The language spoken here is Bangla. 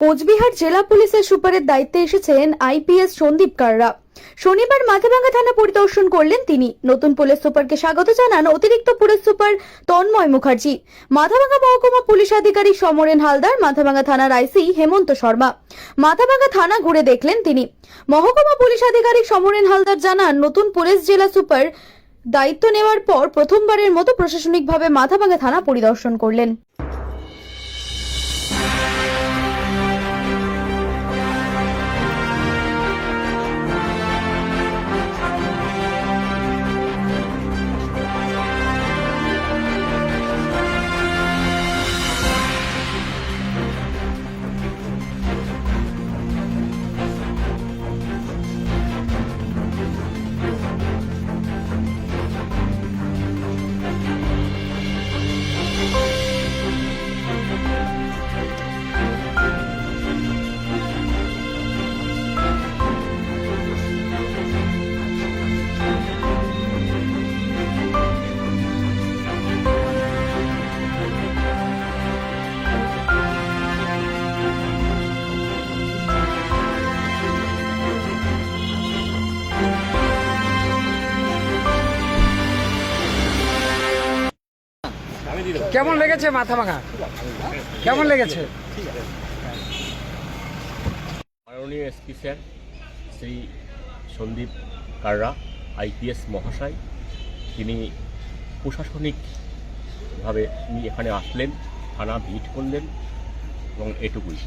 কোচবিহার জেলা পুলিশের সুপারের দায়িত্বে এসেছেন আইপিএস সন্দীপ কাররা। শনিবার মাথাভাঙ্গা থানা পরিদর্শন করলেন তিনি। নতুন পুলিশ সুপারকে স্বাগত জানান অতিরিক্ত পুলিশ সুপার তন্ময় মুখার্জি। মাথাভাঙ্গা মহকুমা পুলিশ আধিকারিক সমরেন হালদার মাথাভাঙ্গা থানার আইসি হেমন্ত শর্মা। মাথাভাঙ্গা থানা ঘুরে দেখলেন তিনি। মহকুমা পুলিশ আধিকারিক সমরেন হালদার জানান, নতুন পুলিশ জেলা সুপার দায়িত্ব নেওয়ার পর প্রথমবারের মতো প্রশাসনিকভাবে মাথাভাঙ্গা থানা পরিদর্শন করলেন। কেমন লেগেছে মাথা ভাঙা? কেমন লেগেছে? মাননীয় SP sir Shri Sandeep Karra IPS মহাশয় তিনি প্রশাসনিকভাবে তিনি এখানে আসলেন থানা ভিট করলেন এবং এটুকুই।